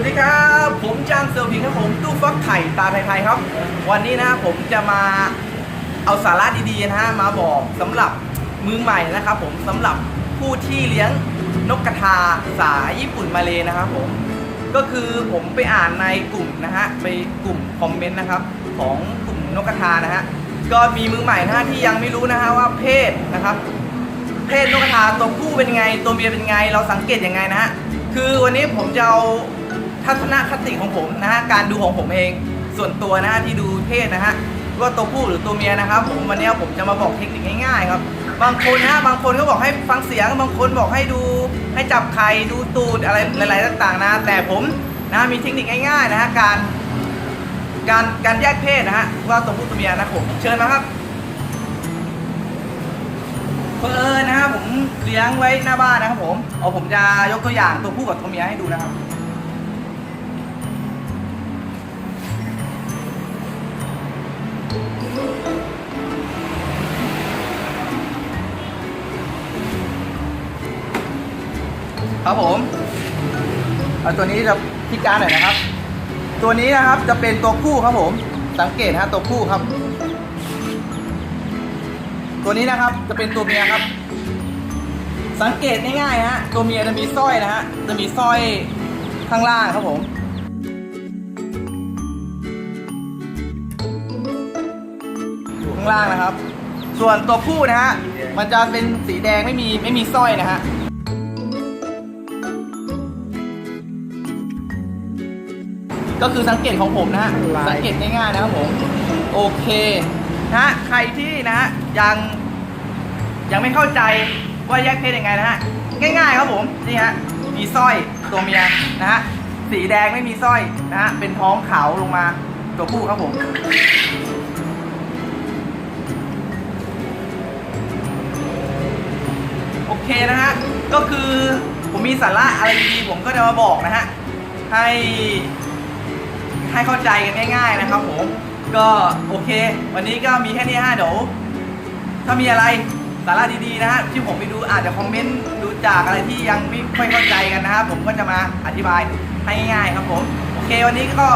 วัสดีครับ ผมจางเซอร์วิงครับผมตู้ฟักไข่ตาไทยๆครับ วันนี้นะผมจะมาเอาสาระดีๆนะฮะมาบอกสำหรับมือใหม่นะครับผมสำหรับผู้ที่เลี้ยงนกกระทาสายญี่ปุ่นมาเลยนะครับผมก็คือผมไปอ่านในกลุ่มนะฮะไปกลุ่มคอมเมนต์นะครับของกลุ่มนกกระทานะฮะก็มีมือใหม่นะฮะที่ยังไม่รู้นะฮะว่าเพศนะครับ เพศนกกระทาตัวผู้เป็นไงตัวเมียเป็นไง เราสังเกตยังไงนะฮะคือวันนี้ผมจะเอา ทัศนคติของผมนะฮะการดูของผมเองส่วนตัวนะฮะที่ดูเพศนะฮะว่าตัวผู้หรือตัวเมียนะครับผมวันนี้ผมจะมาบอกเทคนิคง่ายๆครับบางคนนะบางคนก็บอกให้ฟังเสียงบางคนบอกให้ดูให้จับไข่ดูตูดอะไรหลาย ๆ ต่าง ๆ นะ แต่ผมนะมีเทคนิคง่ายๆนะฮะการ การการแยกเพศนะฮะว่าตัวผู้ตัวเมียนะครับผมเชิญมาครับเพอเอิญนะครับผมเลี้ยงไว้หน้าบ้านนะครับผมเอาผมจะยกตัวอย่างตัวผู้กับตัวเมียให้ดูนะครับ ครับผมเอาตัวนี้จะพิการหน่อยนะครับ ตัวนี้นะครับจะเป็นตัวผู้ครับผม สังเกตฮะตัวผู้ครับ ตัวนี้นะครับจะเป็นตัวเมียครับ สังเกตง่ายๆฮะตัวเมียจะมีสร้อยนะฮะจะมีสร้อยข้างล่างครับผมอยู่ข้างล่างนะครับ ส่วนตัวผู้นะฮะมันจะเป็นสีแดงไม่มีไม่มีสร้อยนะฮะ ก็คือสังเกตของผมนะฮะสังเกตง่ายๆนะครับผมโอเคนะฮะใครที่นะฮะยังยังไม่เข้าใจว่าแยกเพศยังไงนะฮะง่ายๆครับผมนี่ฮะมีสร้อยตัวเมียนะฮะสีแดงไม่มีสร้อยนะฮะเป็นท้องขาวลงมาตัวผู้ครับผมโอเคนะฮะก็คือผมมีสาระอะไรดีๆผมก็จะมาบอกนะฮะให้ ให้เข้าใจกันง่ายๆนะครับผม ก็โอเค วันนี้ก็มีแค่นี้ฮะเดี๋ยวถ้ามีอะไรสาระดีๆนะฮะที่ผมไปดูอาจจะคอมเมนต์ดูจากอะไรที่ยังไม่ค่อยเข้าใจกันนะครับผมก็จะมาอธิบายให้ง่ายๆครับผม โอเควันนี้ก็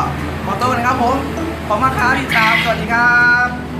ขอตัวนะครับผมขอบคุณมาครับที่ตามสวัสดีครับ